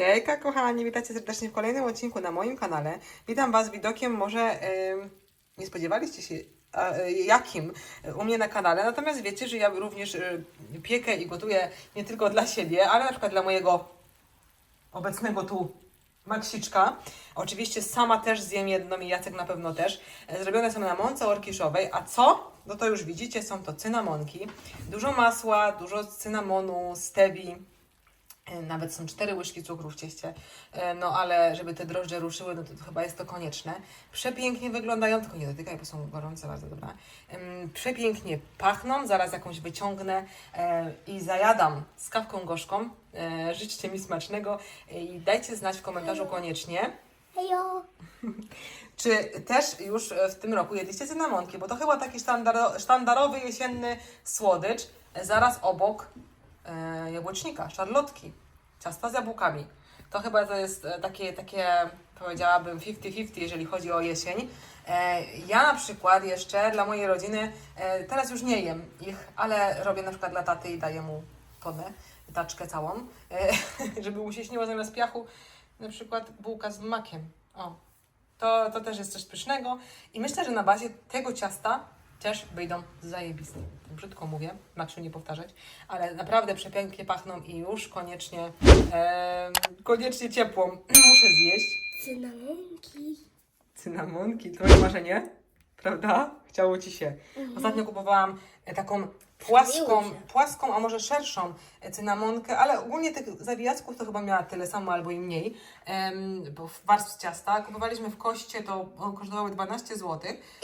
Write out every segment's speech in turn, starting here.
Hejka kochani, witajcie serdecznie w kolejnym odcinku na moim kanale. Witam Was widokiem może em, nie spodziewaliście się e, jakim e, u mnie na kanale, natomiast wiecie, że ja również e, piekę i gotuję nie tylko dla siebie, ale na przykład dla mojego obecnego tu Maksiczka. Oczywiście sama też zjem jedną i Jacek na pewno też. Zrobione są na mące orkiszowej, a co? No to już widzicie, są to cynamonki. Dużo masła, dużo cynamonu, stewi. E, Nawet są cztery łyżki cukru w cieście. E, No ale żeby te drożdże ruszyły, no to, to chyba jest to konieczne. Przepięknie wyglądają, tylko nie dotykaj, bo są gorące, bardzo dobra. Przepięknie pachną, zaraz jakąś wyciągnę e, i zajadam z kawką gorzką. Życzcie mi smacznego i dajcie znać w komentarzu koniecznie, Hejo! czy też już w tym roku jedliście cynamonki, bo to chyba taki sztandaro, sztandarowy jesienny słodycz zaraz obok e, jabłecznika, szarlotki, ciasta z jabłkami. To chyba to jest e, takie, takie powiedziałabym 50-50, jeżeli chodzi o jesień. E, ja na przykład jeszcze dla mojej rodziny, e, teraz już nie jem ich, ale robię na przykład dla taty i daję mu tonę, taczkę całą, żeby mu się śniło zamiast piachu na przykład bułka z makiem. O, to, to też jest coś pysznego i myślę, że na bazie tego ciasta też wyjdą zajebiste. Brzydko mówię, Maksiu nie powtarzać, ale naprawdę przepięknie pachną i już koniecznie, em, koniecznie ciepłą muszę zjeść. Cynamonki. Cynamonki, twoje marzenie, prawda? Chciało Ci się. Ostatnio kupowałam e, taką płaską, się. płaską, a może szerszą e, cynamonkę, ale ogólnie tych zawijacków to chyba miała tyle samo albo i mniej, em, bo w warstw ciasta. Kupowaliśmy w koście, to o, kosztowały 12 zł.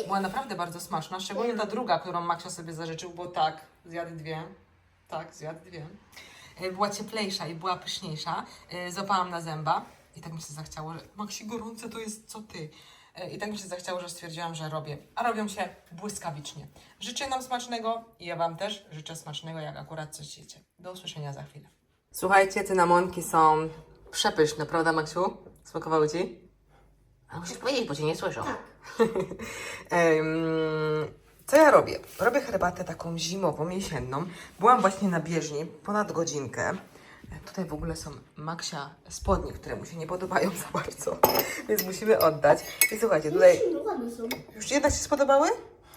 Była naprawdę bardzo smaczna, szczególnie ta druga, którą Maksia sobie zażyczył, bo tak, zjadł dwie. Tak, zjadł dwie. E, Była cieplejsza i była pyszniejsza. E, Złapałam na zęba i tak mi się zachciało, że Maksi, gorące to jest co ty. E, I tak mi się zachciało, że stwierdziłam, że robię. A robią się błyskawicznie. Życzę nam smacznego i ja Wam też życzę smacznego, jak akurat coś jecie. Do usłyszenia za chwilę. Słuchajcie, cynamonki są przepyszne, prawda Maksiu? Smakowały Ci? A musisz powiedzieć, bo Cię nie słyszą. Tak. Co ja robię? Robię herbatę taką zimową, jesienną. Byłam właśnie na bieżni ponad godzinkę. Tutaj w ogóle są Maksia spodnie, które mu się nie podobają za bardzo, więc musimy oddać. I słuchajcie, tutaj No już jedna Ci się spodobały?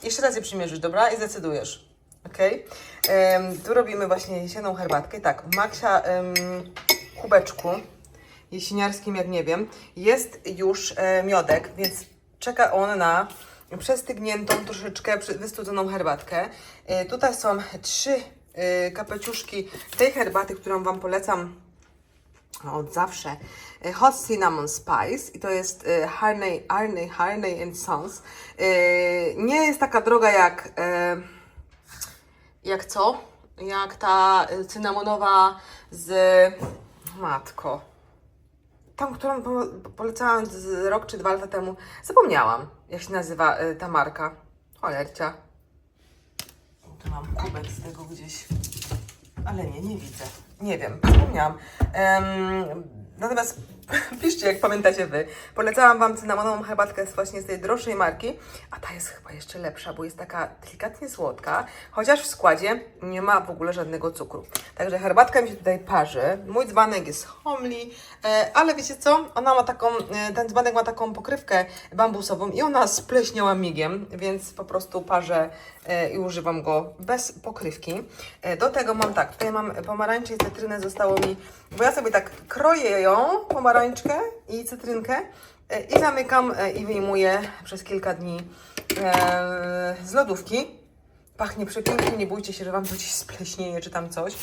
Jeszcze raz je przymierzysz, dobra? I zdecydujesz. Okej? Em, Tu robimy właśnie jesienną herbatkę. Tak, w Maksia em, kubeczku jesieniarskim, jak nie wiem, jest już e, miodek, więc czeka on na przestygniętą, troszeczkę wystudzoną herbatkę. E, tutaj są trzy kapeciuszki tej herbaty, którą Wam polecam od zawsze. E, Hot Cinnamon Spice i to jest e, Harney, Harney, Harney and Sons. Nie jest taka droga jak, jak co? Jak ta cynamonowa z matko. Tą, którą po, polecałam rok czy dwa lata temu. Zapomniałam, jak się nazywa ta marka. Cholercia. Tu mam kubek z tego gdzieś. Ale nie, nie widzę. Nie wiem, zapomniałam. Em, natomiast piszcie, jak pamiętacie Wy. Polecałam Wam cynamonową herbatkę właśnie z tej droższej marki, a ta jest chyba jeszcze lepsza, bo jest taka delikatnie słodka, chociaż w składzie nie ma w ogóle żadnego cukru. Także herbatka mi się tutaj parzy. Mój dzbanek jest homely, ale wiecie co? Ona ma taką, e, ten dzbanek ma taką pokrywkę bambusową i ona spleśniała migiem, więc po prostu parzę e, i używam go bez pokrywki. E, Do tego mam tak, tutaj mam pomarańcze i cytrynę, zostało mi, bo ja sobie tak kroję ją, pomarańczkę i cytrynkę e, i zamykam e, i wyjmuję przez kilka dni e, z lodówki. Pachnie przepięknie, nie bójcie się, że Wam to gdzieś spleśnieje czy tam coś.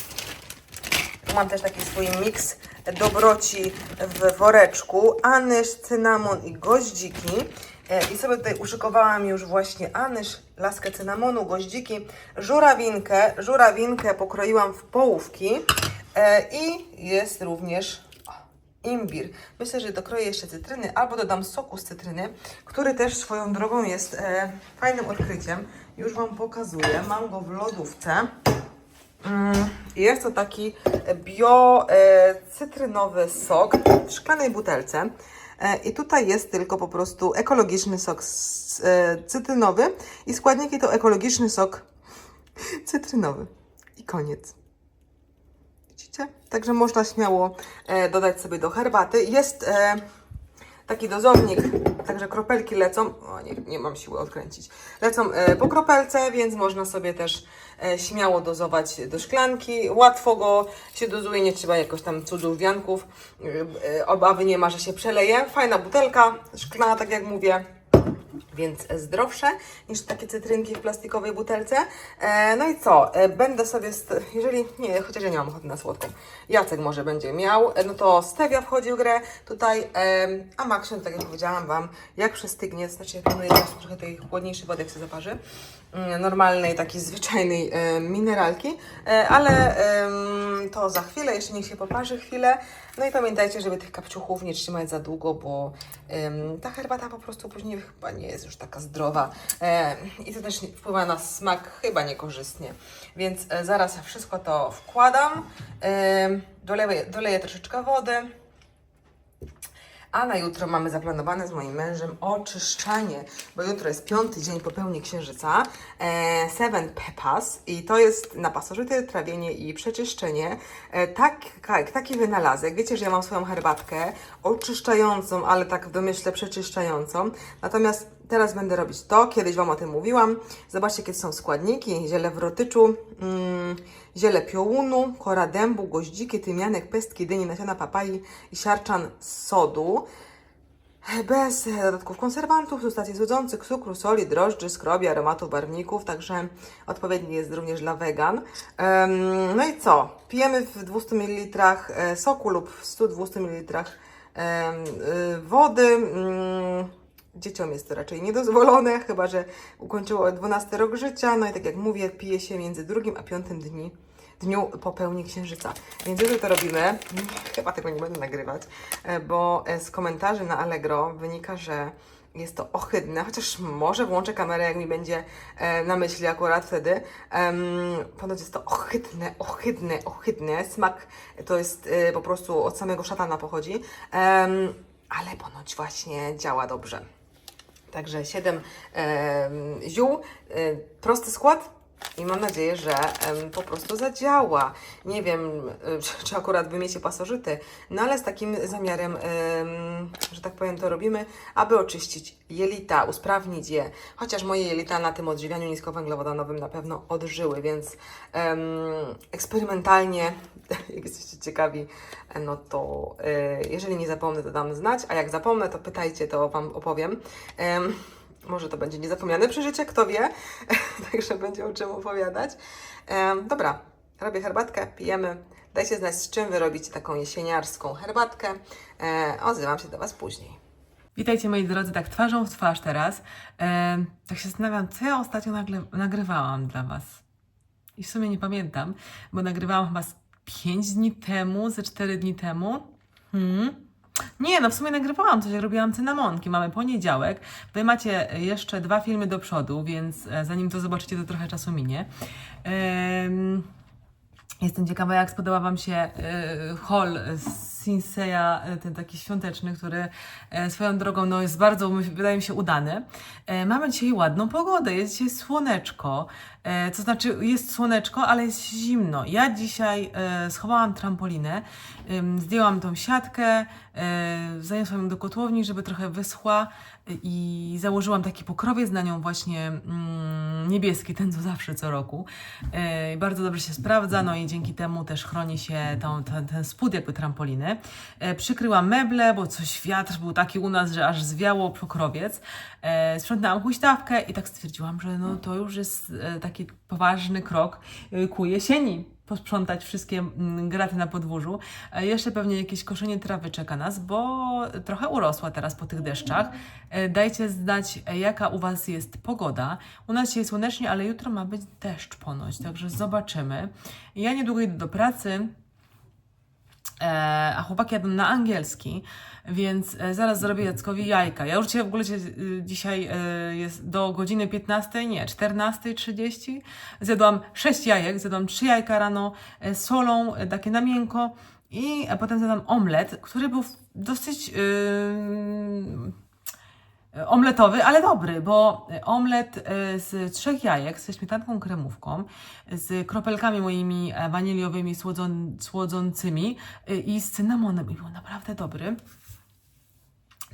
Tu mam też taki swój miks dobroci w woreczku. Anyż, cynamon i goździki. I sobie tutaj uszykowałam już właśnie anyż, laskę cynamonu, goździki, żurawinkę. Żurawinkę pokroiłam w połówki. E, I jest również imbir. Myślę, że dokroję jeszcze cytryny albo dodam soku z cytryny, który też swoją drogą jest e, fajnym odkryciem. Już Wam pokazuję. Mam go w lodówce. Mm, Jest to taki bio e, sok w szklanej butelce. E, I tutaj jest tylko po prostu ekologiczny sok s- e, cytrynowy i składniki to ekologiczny sok cytrynowy. I koniec. Widzicie? Także można śmiało e, dodać sobie do herbaty. Jest e, taki dozownik, także kropelki lecą. O, nie, nie mam siły odkręcić. Lecą e, po kropelce, więc można sobie też śmiało dozować do szklanki. Łatwo go się dozuje, nie trzeba jakoś tam cudów wianków. Obawy nie ma, że się przeleje. Fajna butelka, szklana, tak jak mówię więc zdrowsze niż takie cytrynki w plastikowej butelce. E, no i co? E, będę sobie, jeżeli, nie, chociaż ja nie mam ochoty na słodką, Jacek może będzie miał, e, no to stevia wchodzi w grę tutaj, e, a Maxion, tak jak powiedziałam Wam, jak przestygnie, znaczy ja planuję teraz trochę tej chłodniejszej wody, jak się zaparzy, normalnej, takiej zwyczajnej e, mineralki, e, ale to za chwilę, jeszcze niech się poparzy chwilę. No i pamiętajcie, żeby tych kapciuchów nie trzymać za długo, bo ta herbata po prostu później chyba nie jest już taka zdrowa e, i to też wpływa na smak chyba niekorzystnie. Więc zaraz wszystko to wkładam, doleję, doleję troszeczkę wody. A na jutro mamy zaplanowane z moim mężem oczyszczanie, bo jutro jest piąty dzień po pełni księżyca, e, Seven Pepas i to jest na pasożyty, trawienie i przeczyszczenie. E, tak, tak, taki wynalazek. Wiecie, że ja mam swoją herbatkę oczyszczającą, ale tak w domyśle przeczyszczającą. Natomiast teraz będę robić to, kiedyś Wam o tym mówiłam. Zobaczcie, jakie są składniki. Ziele wrotyczu, mm, ziele piołunu, kora dębu, goździki, tymianek, pestki, dyni, nasiona papai i siarczan sodu. Bez dodatków konserwantów, substancji słodzących, cukru, soli, drożdży, skrobi, aromatów, barwników, także odpowiedni jest również dla wegan. Em, no i co? Pijemy w 200 ml e, soku lub w 100-200 ml y, wody. Mm, Dzieciom jest to raczej niedozwolone, chyba że ukończyło 12 rok życia. No i tak jak mówię, pije się między drugim a piątym dni, dniu po pełni księżyca. Więc jeżeli to robimy, chyba tego nie będę nagrywać, e, bo e, z komentarzy na Allegro wynika, że jest to ohydne, chociaż może włączę kamerę, jak mi będzie e, na myśli akurat wtedy. Em, ponoć jest to ohydne, ohydne, ohydne. Smak to jest e, po prostu od samego szatana pochodzi, ale ponoć właśnie działa dobrze. Także 7 em, ziół, e, prosty skład i mam nadzieję, że po prostu zadziała. Nie wiem, czy, akurat wymiecie pasożyty, no ale z takim zamiarem, em, że tak powiem, to robimy, aby oczyścić jelita, usprawnić je. Chociaż moje jelita na tym odżywianiu niskowęglowodanowym na pewno odżyły, więc eksperymentalnie, jak jesteście ciekawi, e, no to e, jeżeli nie zapomnę, to dam znać, a jak zapomnę, to pytajcie, to Wam opowiem. Em, może to będzie niezapomniane przeżycie, kto wie, także będzie o czym opowiadać. Dobra, robię herbatkę, pijemy. Dajcie znać, z czym wy robicie taką jesieniarską herbatkę. E, odzywam się do Was później. Witajcie moi drodzy, tak twarzą w twarz teraz. E, tak się zastanawiam, co ja ostatnio nagle, nagrywałam dla Was. I w sumie nie pamiętam, bo nagrywałam chyba z 5 dni temu, ze 4 dni temu. Hmm. Nie, no w sumie nagrywałam coś, jak robiłam cynamonki. Mamy poniedziałek. Wy macie jeszcze dwa filmy do przodu, więc e, zanim to zobaczycie, to trochę czasu minie. Em, Jestem ciekawa, jak spodobał Wam się e, haul z Sinseya, e, ten taki świąteczny, który e, swoją drogą no, jest bardzo, wydaje mi się, udany. E, Mamy dzisiaj ładną pogodę, jest dzisiaj słoneczko, to znaczy jest słoneczko, ale jest zimno. Ja dzisiaj schowałam trampolinę, zdjęłam tą siatkę, zaniosłam ją do kotłowni, żeby trochę wyschła i założyłam taki pokrowiec na nią właśnie mm, niebieski, ten co zawsze co roku. Bardzo dobrze się sprawdza, no i dzięki temu też chroni się tą, ten, ten spód jakby trampoliny. E, przykryłam meble, bo coś wiatr był taki u nas, że aż zwiało pokrowiec. E, sprzątnęłam huśtawkę i tak stwierdziłam, że no to już jest e, taki poważny krok e, ku jesieni posprzątać wszystkie mm, graty na podwórzu. Jeszcze pewnie jakieś koszenie trawy czeka nas, bo trochę urosła teraz po tych deszczach. Dajcie znać, jaka u Was jest pogoda. U nas dzisiaj słonecznie, ale jutro ma być deszcz ponoć, także zobaczymy. Ja niedługo idę do pracy. E, a chłopaki jadą na angielski, więc e, zaraz zrobię Jackowi jajka. Ja dzisiaj w ogóle y, dzisiaj e, jest do godziny 15, nie, 14.30. Zjadłam 6 jajek, zjadłam 3 jajka rano e, z solą, e, takie na miękko i potem zjadłam omlet, który był dosyć yy, e, omletowy, ale dobry, bo e, omlet e, z trzech jajek, ze śmietanką kremówką, z kropelkami moimi e, waniliowymi słodzącymi e, i z cynamonem. I był naprawdę dobry.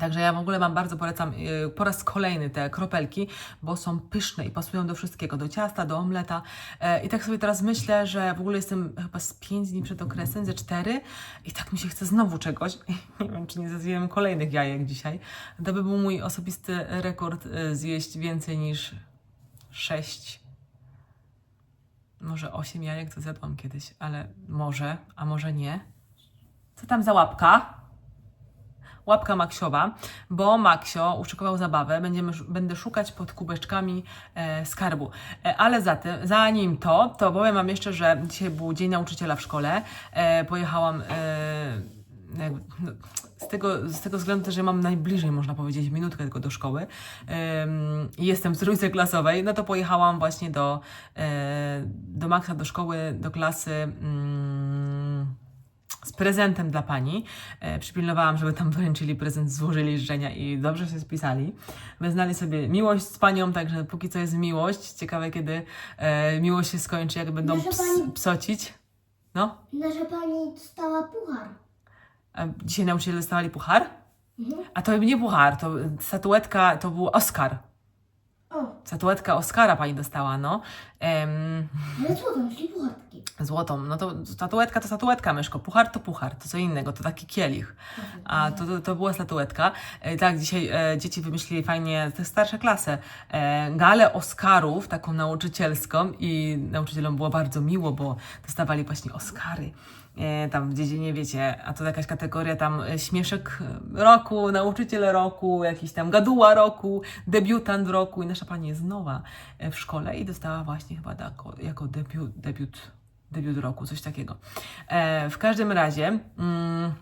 Także ja w ogóle Wam bardzo polecam yy, po raz kolejny te kropelki, bo są pyszne i pasują do wszystkiego, do ciasta, do omleta. E, I tak sobie teraz myślę, że w ogóle jestem chyba z 5 dni przed okresem, ze 4 i tak mi się chce znowu czegoś. Nie wiem, czy nie zjadłem kolejnych jajek dzisiaj. To by był mój osobisty rekord y, zjeść więcej niż 6 może 8 jajek to zjadłam kiedyś, ale może, a może nie. Co tam za łapka? Łapka Maksiowa, bo Maksio uszykował zabawę. Będziemy, będę szukać pod kubeczkami e, skarbu. E, ale za tym, zanim to, to powiem Wam jeszcze, że dzisiaj był Dzień Nauczyciela w szkole. E, pojechałam e, no, z, tego, z tego względu że mam najbliżej, można powiedzieć, minutkę tylko do szkoły jestem w trójce klasowej, no to pojechałam właśnie do, e, do Maxa, do szkoły, do klasy mm, z prezentem dla pani. E, przypilnowałam, żeby tam wręczyli prezent, złożyli życzenia i dobrze się spisali. Wyznali sobie miłość z panią, także póki co jest miłość. Ciekawe, kiedy e, miłość się skończy, jak będą Nasza ps, pani- psocić. No, Nasza pani dostała puchar. a dzisiaj nauczyciele dostawali puchar? Mhm. A to nie puchar, to statuetka, to był Oscar. O, Statuetka Oscara pani dostała, no. Em, ale co tam, czyli puchar taki. złotą, no to statuetka to statuetka, myszko. Puchar to puchar, to co innego, to taki kielich. A to, to, to była statuetka. E, tak, dzisiaj e, dzieci wymyślili fajnie, te starsze klasy, e, galę Oscarów, taką nauczycielską i nauczycielom było bardzo miło, bo dostawali właśnie Oscary. E, tam w dziedzinie, wiecie, a to jakaś kategoria tam e, śmieszek roku, nauczyciel roku, jakiś tam gaduła roku, debiutant roku i nasza pani jest nowa e, w szkole i dostała właśnie chyba jako, jako debiut, debiut, debiut roku, coś takiego. E, w każdym razie... Mm,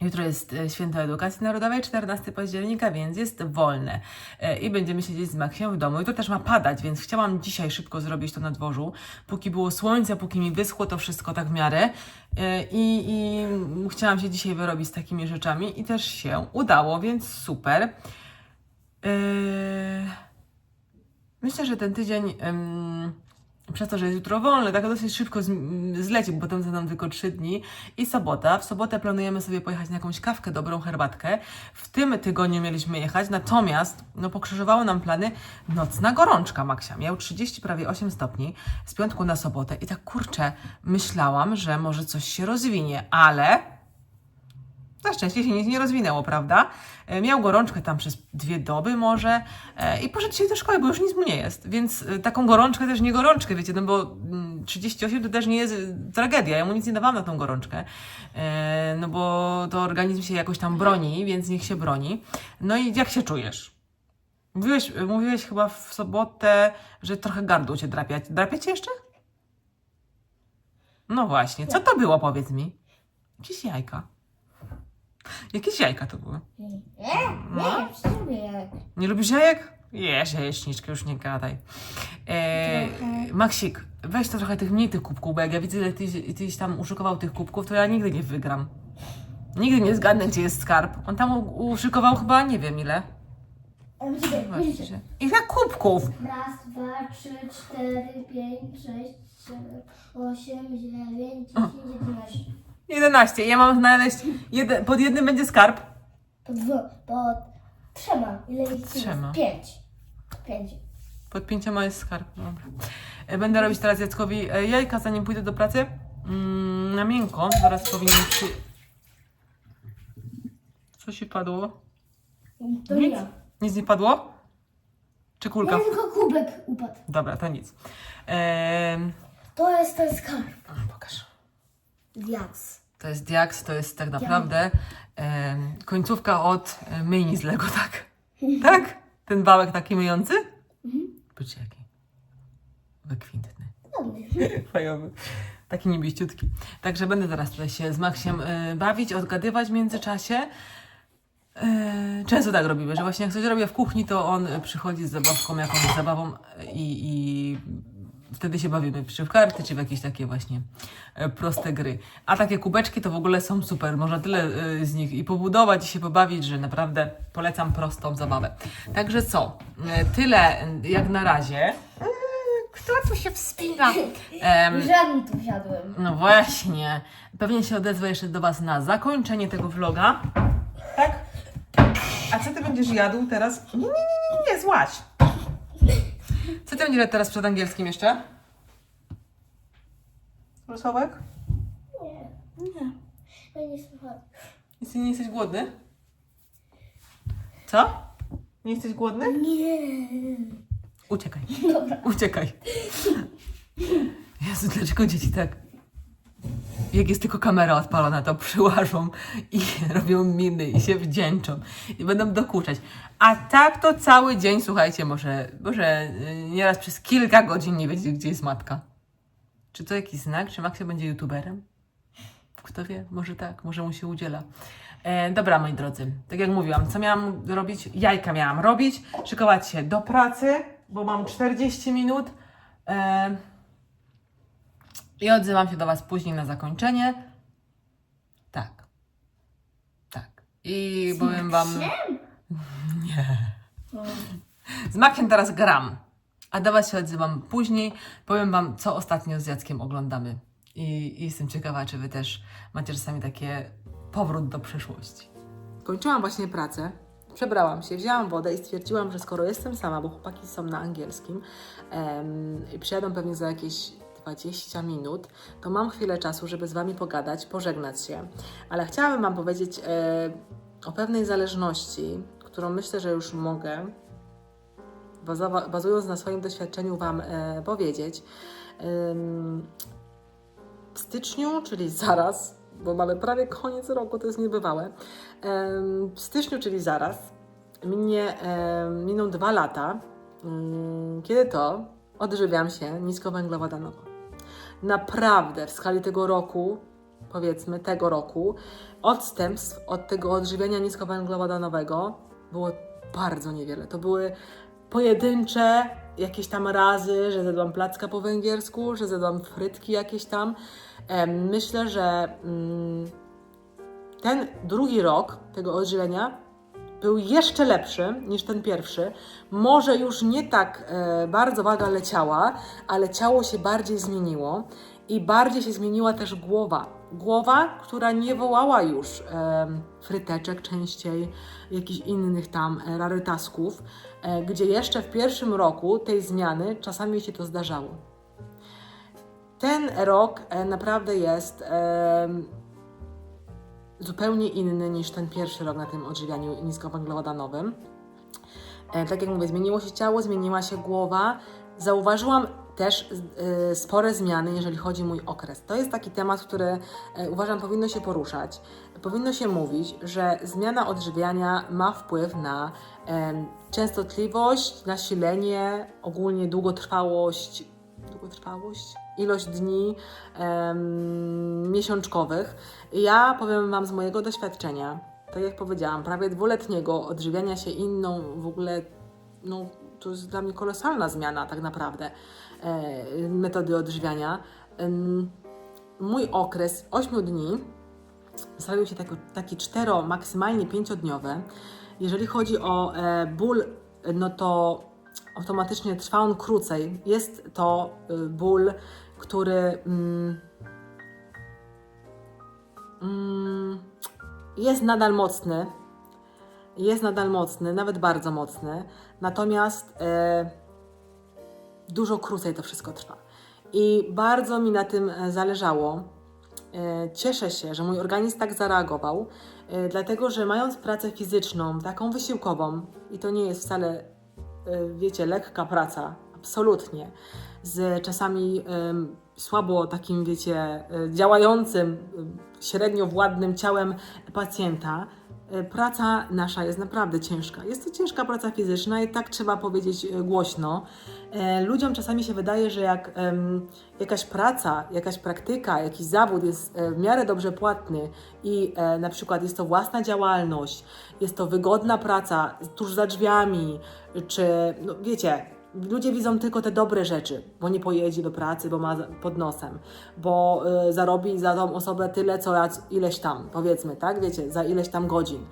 Jutro jest e, Święto Edukacji Narodowej, 14 października, więc jest wolne. E, I będziemy siedzieć z Maksiem w domu. I to też ma padać, więc chciałam dzisiaj szybko zrobić to na dworzu. Póki było słońce, póki mi wyschło to wszystko tak w miarę. E, I, i chciałam się dzisiaj wyrobić z takimi rzeczami i też się udało, więc super. Myślę, że ten tydzień, em, przez to, że jest jutro wolny, tak dosyć szybko z, zleci, bo potem za nam tylko trzy dni. I sobota. W sobotę planujemy sobie pojechać na jakąś kawkę, dobrą herbatkę. W tym tygodniu mieliśmy jechać, natomiast no, pokrzyżowały nam plany nocna gorączka Maksia. Miał 30, prawie 8 stopni z piątku na sobotę. I tak kurczę, myślałam, że może coś się rozwinie, ale na szczęście się nic nie rozwinęło, prawda? E, Miał gorączkę tam przez dwie doby może e, i poszedł dzisiaj do szkoły, bo już nic mu nie jest. Więc e, taką gorączkę też nie gorączkę, wiecie, no bo mm, 38 to też nie jest tragedia. Ja mu nic nie dawałam na tą gorączkę, no bo to organizm się jakoś tam broni, więc niech się broni. No i jak się czujesz? Mówiłeś, mówiłeś chyba w sobotę, że trochę gardło cię drapia. Drapia cię jeszcze? No właśnie, co to było, powiedz mi? Jakieś jajka. Jakieś jajka to były. Nie, nie, nie lubię jak. Nie lubisz jajek? Jesz już nie gadaj. E, Maksik, weź to trochę tych mniej tych kubków, bo jak ja widzę, że ty, tyś tam uszykował tych kubków, to ja nigdy nie wygram. Nigdy nie zgadnę, gdzie jest skarb. On tam u- uszykował chyba nie wiem ile. Właściwie. Ile kubków? Raz, dwa, trzy, cztery, pięć, sześć, siedem, osiem, dziewięć, dziesięć, jedenaście. 11. Ja mam znaleźć, jeden, pod jednym będzie skarb. Po dwu, po trzema. Ile jest? Trzema. Pięć. Pięć. Pod pięcioma jest skarb. Dobra. E, Będę robić teraz Jackowi e, jajka, zanim pójdę do pracy. Mm, na miękko. Zaraz powinien przy... Co się padło? To Nic? ja. Nic nie padło? Czy kulka? Tylko kubek upadł. Dobra, to nic. Ehm, To jest ten skarb. pokaż. Diaks. To jest diaks, to jest tak naprawdę em, końcówka od e, myjni z Lego, tak? Tak? Ten wałek taki myjący? Patrzcie jaki. Wykwintny. Fajowy. Taki niebieściutki. Także będę teraz tutaj się z Maksiem e, bawić, odgadywać w międzyczasie. E, często tak robimy, że właśnie jak coś robię w kuchni, to on e, przychodzi z zabawką, jakąś zabawą e, i, i wtedy się bawimy czy w karty, czy w jakieś takie właśnie e, proste gry. A takie kubeczki to w ogóle są super. Można tyle e, z nich i pobudować, i się pobawić, że naprawdę polecam prostą zabawę. Także co? E, Tyle jak na razie. E, Kto tu się wspina? Em, Żadnym tu wsiadłem. no właśnie. Pewnie się odezwę jeszcze do Was na zakończenie tego vloga. Tak? A co ty będziesz jadł teraz? Nie, nie, nie, nie, nie, złaś. Co ty będziesz teraz przed angielskim jeszcze? Rosławek? Nie. Nie. Ja nie. Jesteś, nie jesteś głodny? Co? Nie jesteś głodny? Nie. Uciekaj. Uciekaj. Jezu, dlaczego dzieci tak... Jak jest tylko kamera odpalona, to przyłażą i robią miny i się wdzięczą i będą dokuczać. A tak to cały dzień, słuchajcie, może, może y, nieraz przez kilka godzin nie wiedzieć, gdzie jest matka. Czy to jakiś znak? Czy Maksio będzie youtuberem? Kto wie, może tak, może mu się udziela. E, dobra, moi drodzy, tak jak mówiłam, co miałam robić? Jajka miałam robić, szykować się do pracy, bo mam 40 minut. E, I odzywam się do Was później na zakończenie. Tak. Tak. I powiem Wam. Nie. Z Makiem teraz gram. A do Was się odzywam później. Powiem Wam, co ostatnio z Jackiem oglądamy. I, I jestem ciekawa, czy Wy też macie czasami takie powrót do przeszłości. Kończyłam właśnie pracę. Przebrałam się, wzięłam wodę i stwierdziłam, że skoro jestem sama, bo chłopaki są na angielskim em, i przyjadą pewnie za jakieś 20 minut, to mam chwilę czasu, żeby z Wami pogadać, pożegnać się. Ale chciałabym Wam powiedzieć e, o pewnej zależności, którą myślę, że już mogę bazując na swoim doświadczeniu, Wam e, powiedzieć. W styczniu, czyli zaraz, bo mamy prawie koniec roku, to jest niebywałe. W styczniu, czyli zaraz, minie, em, miną dwa lata, ym, kiedy to odżywiam się niskowęglowodanowo. Naprawdę w skali tego roku, powiedzmy tego roku, odstępstw od tego odżywiania niskowęglowodanowego było bardzo niewiele. To były pojedyncze jakieś tam razy, że zjadłam placka po węgiersku, że zjadłam frytki jakieś tam. Myślę, że mm, ten drugi rok tego odżywiania był jeszcze lepszy niż ten pierwszy. Może już nie tak e, bardzo waga leciała, ale ciało się bardziej zmieniło i bardziej się zmieniła też głowa. Głowa, która nie wołała już em, fryteczek częściej, jakichś innych tam e, rarytasków, e, gdzie jeszcze w pierwszym roku tej zmiany czasami się to zdarzało. Ten rok e, naprawdę jest em, zupełnie inny niż ten pierwszy rok na tym odżywianiu niskowęglowodanowym. E, tak jak mówię, zmieniło się ciało, zmieniła się głowa. Zauważyłam też e, spore zmiany, jeżeli chodzi o mój okres. To jest taki temat, który e, uważam powinno się poruszać. Powinno się mówić, że zmiana odżywiania ma wpływ na częstotliwość, nasilenie, ogólnie długotrwałość, długotrwałość, ilość dni miesiączkowych. Ja powiem Wam z mojego doświadczenia, tak jak powiedziałam, prawie dwuletniego odżywiania się inną w ogóle, no to jest dla mnie kolosalna zmiana tak naprawdę e, metody odżywiania. Em, mój okres 8 dni stawił się taki, taki 4, maksymalnie 5-dniowy. Jeżeli chodzi o e, ból, no to automatycznie trwa on krócej. Jest to y, ból, który mm, jest nadal mocny. Jest nadal mocny, nawet bardzo mocny. Natomiast e, dużo krócej to wszystko trwa. I bardzo mi na tym e, zależało. E, Cieszę się, że mój organizm tak zareagował, e, dlatego że mając pracę fizyczną, taką wysiłkową, i to nie jest wcale, e, wiecie, lekka praca, absolutnie, z czasami em, słabo takim, wiecie, e, działającym, em, średnio władnym ciałem pacjenta, e, praca nasza jest naprawdę ciężka. Jest to ciężka praca fizyczna i tak trzeba powiedzieć e, głośno. E, Ludziom czasami się wydaje, że jak jakaś praca, jakaś praktyka, jakiś zawód jest e, w miarę dobrze płatny i e, na przykład jest to własna działalność, jest to wygodna praca tuż za drzwiami, czy no, wiecie, ludzie widzą tylko te dobre rzeczy, bo nie pojedzie do pracy, bo ma pod nosem, bo y, zarobi za tą osobę tyle, co ileś tam, powiedzmy, tak, wiecie, za ileś tam godzin.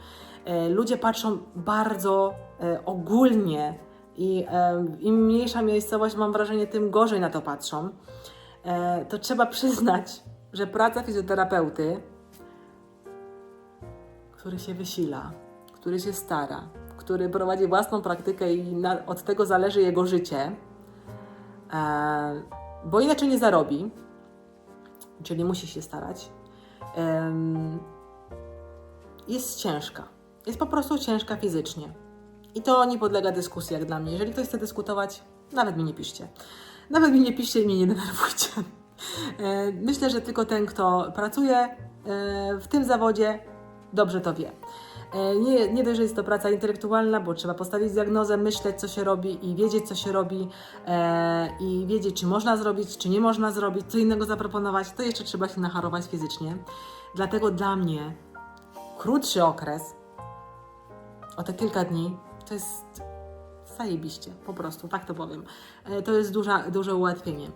E, ludzie patrzą bardzo e, ogólnie i e, im mniejsza miejscowość, mam wrażenie, tym gorzej na to patrzą. E, to trzeba przyznać, że praca fizjoterapeuty, który się wysila, który się stara, który prowadzi własną praktykę i na, od tego zależy jego życie, e, bo inaczej nie zarobi, czyli musi się starać, em, jest ciężka. Jest po prostu ciężka fizycznie. I to nie podlega dyskusji, jak dla mnie. Jeżeli ktoś chce dyskutować, nawet mi nie piszcie. Nawet mi nie piszcie i mnie nie denerwujcie. E, Myślę, że tylko ten, kto pracuje e, w tym zawodzie, dobrze to wie. E, Nie, nie dość, że jest to praca intelektualna, bo trzeba postawić diagnozę, myśleć, co się robi i wiedzieć, co się robi e, i wiedzieć, czy można zrobić, czy nie można zrobić, co innego zaproponować, to jeszcze trzeba się nacharować fizycznie. Dlatego dla mnie krótszy okres, o te kilka dni, to jest zajebiście, po prostu, tak to powiem. E, To jest duża, duże ułatwienie.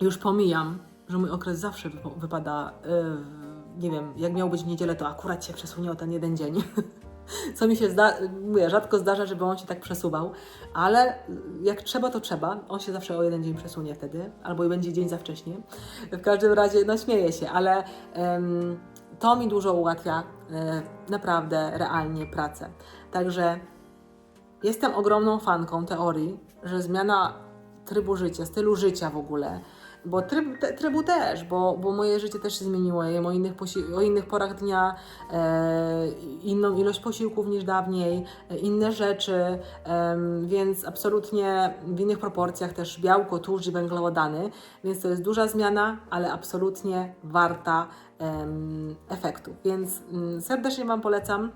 Już pomijam, że mój okres zawsze wypada, e, nie wiem, jak miał być w niedzielę, to akurat się przesunie o ten jeden dzień. Co mi się zda, mówię, rzadko zdarza, żeby on się tak przesuwał, ale jak trzeba, to trzeba. On się zawsze o jeden dzień przesunie wtedy, albo będzie dzień za wcześnie. W każdym razie, no śmieję się, ale em, to mi dużo ułatwia e, naprawdę, realnie pracę. Także jestem ogromną fanką teorii, że zmiana trybu życia, stylu życia w ogóle, bo tryb, te, trybu też, bo, bo moje życie też się zmieniło. Ja o innych, o innych porach dnia, e, inną ilość posiłków niż dawniej, e, inne rzeczy, em, więc absolutnie w innych proporcjach też białko, tłuszcz i węglowodany, więc to jest duża zmiana, ale absolutnie warta em, efektu. Więc mm, serdecznie Wam polecam.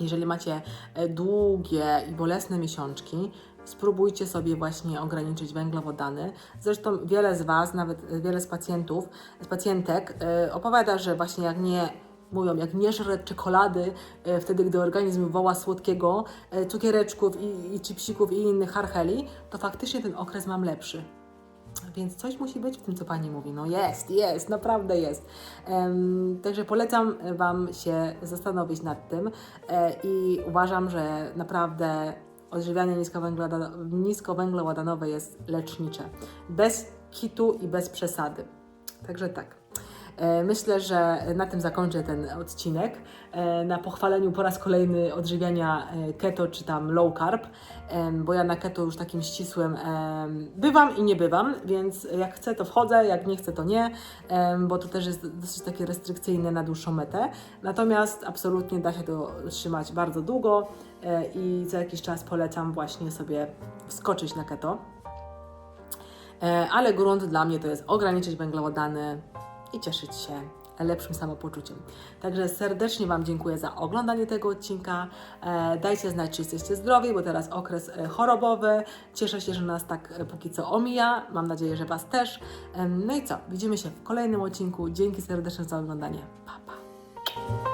Jeżeli macie e, długie i bolesne miesiączki, spróbujcie sobie właśnie ograniczyć węglowodany. Zresztą wiele z Was, nawet e, wiele z pacjentów, z pacjentek e, opowiada, że właśnie jak nie mówią, jak nie żre czekolady, e, wtedy gdy organizm woła słodkiego, cukiereczków i, i chipsików i innych harcheli, to faktycznie ten okres mam lepszy. Więc coś musi być w tym, co Pani mówi. No jest, jest, naprawdę jest. Em, także polecam Wam się zastanowić nad tym e, i uważam, że naprawdę odżywianie niskowęglowodanowe, jest lecznicze. Bez kitu i bez przesady. Także tak. E, Myślę, że na tym zakończę ten odcinek. E, Na pochwaleniu po raz kolejny odżywiania e, keto czy tam low carb, bo ja na keto już takim ścisłym bywam i nie bywam, więc jak chcę to wchodzę, jak nie chcę to nie, bo to też jest dosyć takie restrykcyjne na dłuższą metę. Natomiast absolutnie da się to trzymać bardzo długo i za jakiś czas polecam właśnie sobie wskoczyć na keto. Ale grunt dla mnie to jest ograniczyć węglowodany i cieszyć się lepszym samopoczuciem. Także serdecznie Wam dziękuję za oglądanie tego odcinka. E, dajcie znać, czy jesteście zdrowi, bo teraz okres e, chorobowy. Cieszę się, że nas tak e, póki co omija. Mam nadzieję, że Was też. No i co? Widzimy się w kolejnym odcinku. Dzięki serdeczne za oglądanie. Pa, pa.